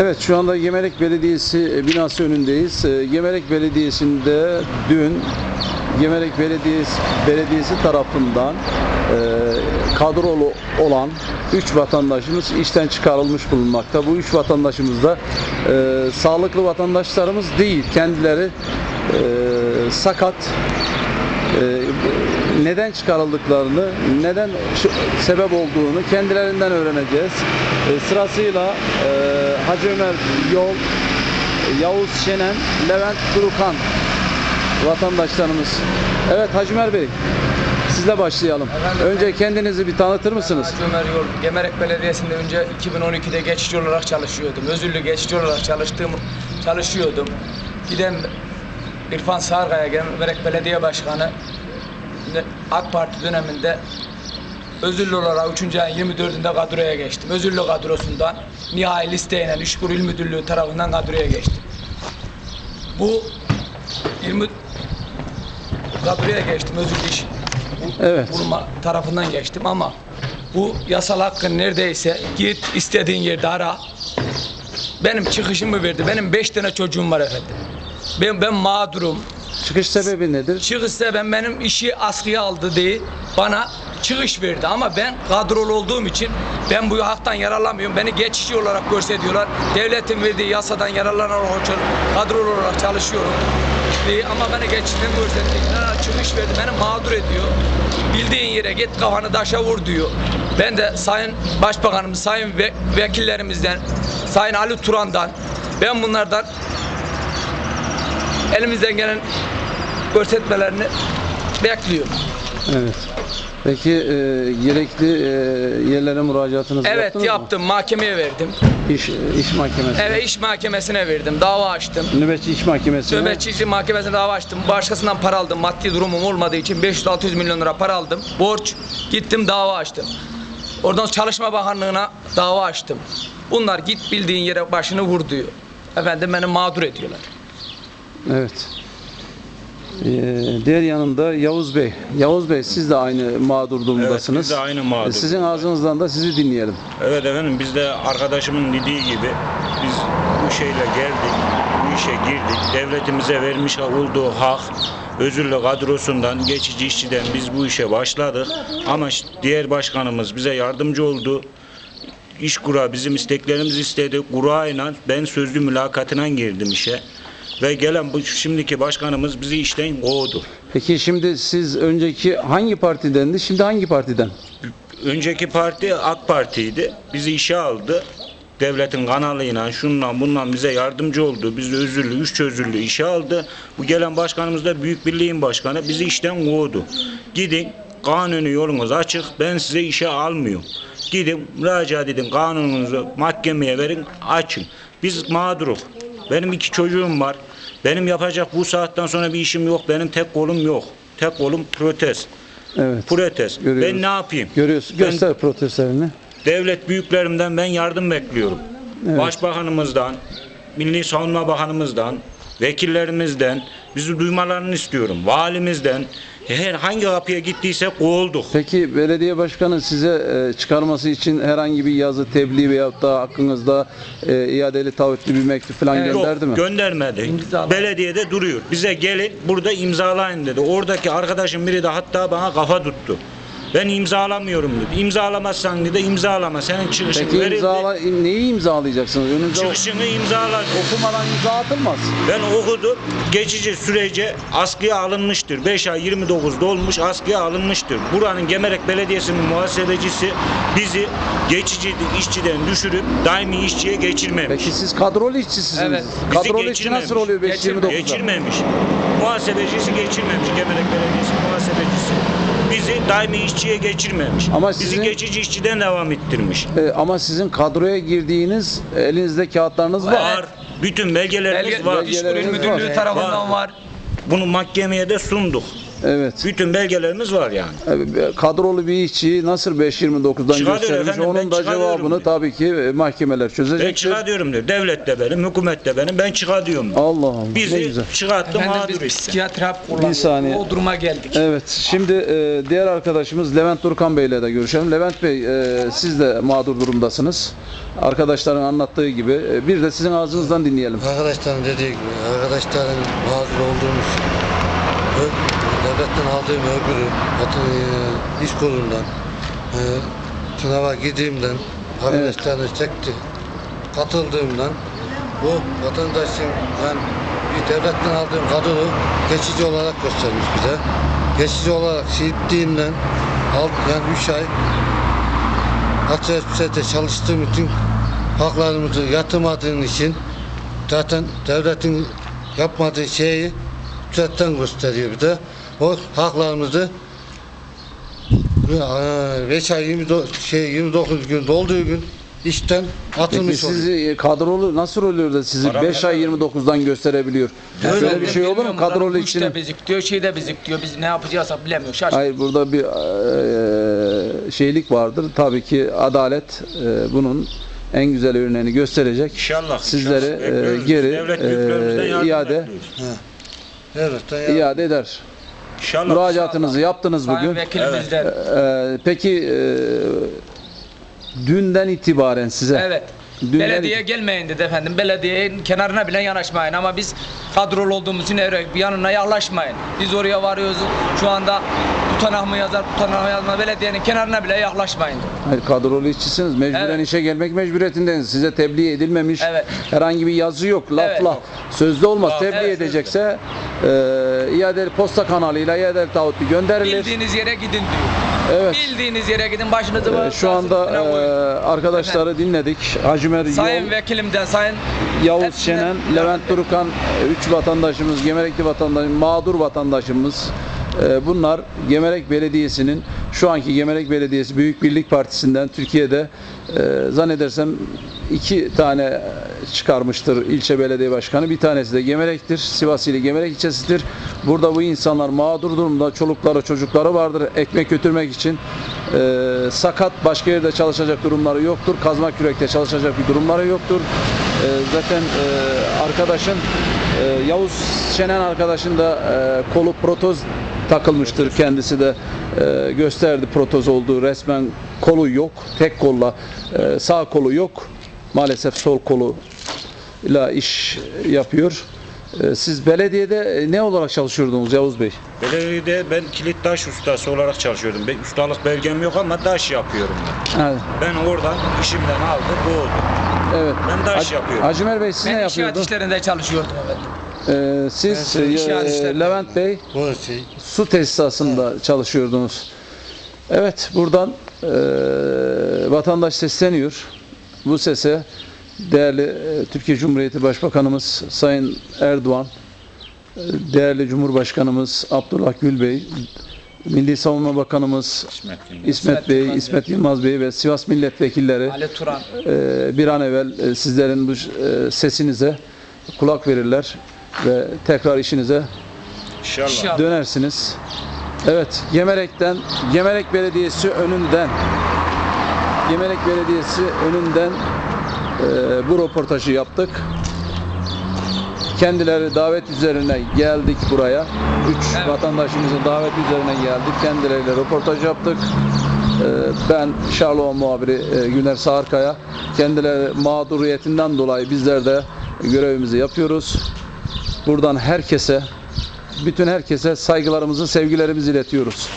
Evet şu anda Gemerek Belediyesi e, binası önündeyiz. E, Gemerek Belediyesi'nde dün Gemerek Belediyesi, Belediyesi tarafından e, kadrolu olan 3 vatandaşımız işten çıkarılmış bulunmakta. Bu 3 vatandaşımız da e, sağlıklı vatandaşlarımız değil. Kendileri e, sakat e, neden çıkarıldıklarını, neden sebep olduğunu kendilerinden öğreneceğiz. E, sırasıyla e, Hacı Ömer Yol, Yavuz Şenen, Levent Durukan vatandaşlarımız. Evet Hacı Ömer Bey, sizle başlayalım. Efendim, Önce kendinizi bir tanıtır mısınız? Hacı Ömer Yol, Gemerek Belediyesi'nde önce 2012'de geçici olarak çalışıyordum. Özürlü geçici olarak çalıştığım, çalışıyordum. Giden İrfan Sargaya, Gemerek Belediye Başkanı AK Parti döneminde özürlü olarak 3. ayın 24'ünde kadroya geçtim. Özürlü kadrosundan nihai listeyle İşkur İl Müdürlüğü tarafından kadroya geçtim. Bu 20 kadroya geçtim özürlü iş Evet. bulma tarafından geçtim ama bu yasal hakkın neredeyse git istediğin yerde ara. Benim çıkışımı verdi. Benim beş tane çocuğum var efendim. Ben, ben mağdurum. Çıkış sebebi nedir? Çıkışta ben benim işi askıya aldı diye bana çıkış verdi ama ben kadrolu olduğum için ben bu haktan yararlanmıyorum. Beni geçici olarak gösteriyorlar. Devletin verdiği yasadan yararlanarak kadrolu olarak çalışıyorum. diye ama beni geçişten gösterdi. Çıkış verdi. Beni mağdur ediyor. Bildiğin yere git kafanı taşa vur diyor. Ben de Sayın Başbakanımız, Sayın ve- Vekillerimizden, Sayın Ali Turan'dan ben bunlardan elimizden gelen görsetmelerini bekliyorum. Evet. Peki e, gerekli e, yerlere müracaatınızı Evet yaptınız yaptım. Mahkemeye verdim. mı? İş, iş mahkemesi. Evet iş mahkemesine verdim. Dava açtım. Nöbetçi iş mahkemesine. Nöbetçi mahkemesine dava açtım. Başkasından para aldım. Maddi durumum olmadığı için 500-600 milyon lira para aldım. Borç. Gittim dava açtım. Oradan Çalışma Bakanlığı'na dava açtım. Bunlar git bildiğin yere başını vur diyor. Efendim beni mağdur ediyorlar. Evet. Ee, diğer yanında Yavuz Bey. Yavuz Bey siz de aynı mağdur durumdasınız. Evet, biz de aynı mağdur. Ee, Sizin ağzınızdan da sizi dinleyelim. Evet efendim biz de arkadaşımın dediği gibi biz bu şeyle geldik, bu işe girdik. Devletimize vermiş olduğu hak, özürlü kadrosundan, geçici işçiden biz bu işe başladık. Ama diğer başkanımız bize yardımcı oldu. İş kura bizim isteklerimizi istedi. Kura ile ben sözlü mülakatına girdim işe. Ve gelen bu şimdiki başkanımız bizi işten kovdu. Peki şimdi siz önceki hangi partidendi? Şimdi hangi partiden? Önceki parti AK Parti'ydi. Bizi işe aldı. Devletin kanalıyla şundan bundan bize yardımcı oldu. Bizi özürlü, üç özürlü işe aldı. Bu gelen başkanımız da Büyük Birliğin Başkanı bizi işten kovdu. Gidin kanuni yolunuz açık. Ben size işe almıyorum. Gidin müracaat edin kanununuzu mahkemeye verin açın. Biz mağduruk. Benim iki çocuğum var. Benim yapacak bu saatten sonra bir işim yok. Benim tek kolum yok. Tek kolum protez. Evet. Protez. Görüyoruz. Ben ne yapayım? Görüyorsun. Ben- Göster protestlerini. devlet büyüklerimden ben yardım bekliyorum. Evet. Başbakanımızdan, Milli Savunma Bakanımızdan, vekillerimizden bizi duymalarını istiyorum. Valimizden her hangi kapıya gittiyse kovulduk. Peki belediye başkanı size e, çıkarması için herhangi bir yazı, tebliğ veyahut da hakkınızda e, iadeli taahhütlü bir mektup falan Evet. gönderdi mi? Yok, göndermedi. İmzala. Belediyede duruyor. Bize gelin burada imzalayın dedi. Oradaki arkadaşım biri de hatta bana kafa tuttu. Ben imzalamıyorum dedi. İmzalamazsan dedi imzalama. Senin çıkışın Peki verildi. imzala, neyi imzalayacaksınız? Önünüze Çıkışını imzala. okumadan imza atılmaz. Ben okudum. Geçici sürece askıya alınmıştır. 5 ay 29 dolmuş askıya alınmıştır. Buranın Gemerek Belediyesi'nin muhasebecisi bizi geçici işçiden düşürüp daimi işçiye geçirmemiş. Peki siz kadrolu işçisiniz. Evet. Bizi Kadrolu işçi nasıl oluyor 529'da? Geçirmemiş. Muhasebecisi geçirmemiş. Gemerek Belediyesi muhasebecisi. Bizi daimi işçiye geçirmemiş. Ama Bizi sizin- geçici işçiden devam ettirmiş. E, ama sizin kadroya girdiğiniz elinizde kağıtlarınız var. Var. Bütün belgelerimiz Belge, var. Belgeleriniz Müdürlüğü var. tarafından Var. var. Bunu mahkemeye de sunduk. Evet. Bütün belgelerimiz var yani. E, Kadrolu bir işçiyi nasıl 5.29'dan Çıkar diyor göstermiş? efendim, Onun ben da cevabını diyor. tabii ki e, mahkemeler Ben çözecektir. çıkar diyorum diyor. Devlet de benim, hükümet de benim. Ben çıkar diyorum. Allah Allah. ne Bizi güzel. çıkarttı mağdur biz psikiyatri hap kullanıyoruz. saniye. O duruma geldik. Evet. Şimdi e, diğer arkadaşımız Levent Durkan Bey ile de görüşelim. Levent Bey e, siz de mağdur durumdasınız. Arkadaşların anlattığı gibi. E, bir de sizin ağzınızdan dinleyelim. Arkadaşların dediği gibi, arkadaşların mağdur olduğumuz devletten aldığım öbürü, e, iş kolundan, e, sınava girdiğimden, arkadaşlarını çekti, katıldığımdan, bu vatandaşın ben bir devletten aldığım kadını geçici olarak göstermiş bize. Geçici olarak şehitliğinden al, yani 3 ay Hatay'da çalıştığım için haklarımızı yatırmadığın için zaten devletin yapmadığı şeyi ücretten gösteriyor bir de. O haklarımızı 5 ay 29, şey, 29 gün dolduğu gün işten Peki atılmış oluyor. sizi e, kadrolu nasıl oluyor da sizi Para 5 ay 29'dan gösterebiliyor? Öyle Böyle bir şey olur mu? Kadrolu için. işte bezik diyor, şey de bezik diyor. Biz ne yapacağız bilemiyoruz. Şaşırdık. Hayır burada bir e, şeylik vardır. Tabii ki adalet e, bunun en güzel örneğini gösterecek. İnşallah. Sizleri inşallah. e, geri Devlet e, iade bekliyoruz. Devletten ya- iade eder. İnşallah. Müracaatınızı yaptınız Sayın bugün. vekilimizden. E, peki e, dünden itibaren size Evet. Dünden Belediye gelmeyin dedi efendim. Belediyenin kenarına bile yanaşmayın ama biz kadrolu olduğumuz için evet, yanına yaklaşmayın. Biz oraya varıyoruz. Şu anda tutanak mı yazar, tutanak mı yazmaz. Belediyenin kenarına bile yaklaşmayın. Hayır kadrolu işçisiniz. Mecburen Evet. işe gelmek mecburiyetindeniz. Size tebliğ edilmemiş. Evet. Herhangi bir yazı yok. Lafla. Evet. Sözlü olmaz. tebliğ Evet, edecekse e, iade posta kanalıyla iade taahhütü gönderilir. Bildiğiniz yere gidin diyor. Evet. Bildiğiniz yere gidin başınızı E, bağırın, şu anda e, arkadaşları dinledik. Hacımer Sayın Yol, vekilimden, sayın Yavuz Şenen, Levent Durukan, 3 vatandaşımız, Gemerekli vatandaşımız, mağdur vatandaşımız. E, Bunlar Gemerek Belediyesi'nin şu anki Gemerek Belediyesi Büyük Birlik Partisi'nden Türkiye'de e, zannedersem iki tane çıkarmıştır ilçe belediye başkanı. Bir tanesi de Gemerek'tir. Sivas ili Gemerek ilçesidir. Burada bu insanlar mağdur durumda. Çolukları çocukları vardır. Ekmek götürmek için e, sakat başka yerde çalışacak durumları yoktur. Kazma kürekte çalışacak bir durumları yoktur. E, zaten e, arkadaşın e, Yavuz Şenen arkadaşın da e, kolu protoz takılmıştır. Kendisi de e, gösterdi protoz olduğu resmen kolu yok. Tek kolla e, sağ kolu yok. Maalesef sol kolu ile iş yapıyor. E, Siz belediyede e, ne olarak çalışıyordunuz Yavuz Bey? Belediyede ben kilit taş ustası olarak çalışıyordum. Ben ustalık belgem yok ama taş yapıyorum ben. Evet. Ben oradan işimden aldım, bu oldu. evet. Ben taş Hac- yapıyorum. Hacımer Bey siz Ben ne inşaat yapıyordunuz? işlerinde çalışıyordum efendim. E, siz e, Levent Bey şey, su tesisatında çalışıyordunuz. Evet buradan e, vatandaş sesleniyor. Bu sese değerli e, Türkiye Cumhuriyeti Başbakanımız Sayın Erdoğan, e, değerli Cumhurbaşkanımız Abdullah Gül Bey, Milli Savunma Bakanımız İsmet Bey, İsmet Yılmaz Bey ve Sivas milletvekilleri Ali Turan. e, bir an evvel e, sizlerin bu e, sesinize kulak verirler ve tekrar işinize İnşallah. Dönersiniz. Evet, Gemerek'ten, Gemerek Belediyesi önünden, Gemerek Belediyesi önünden e, bu röportajı yaptık. Kendileri davet üzerine geldik buraya. Üç Evet. vatandaşımızın davet üzerine geldik. Kendileriyle röportaj yaptık. E, ben Şarlova muhabiri e, Güner Sağırkaya. Kendileri mağduriyetinden dolayı bizler de görevimizi yapıyoruz. Buradan herkese bütün herkese saygılarımızı, sevgilerimizi iletiyoruz.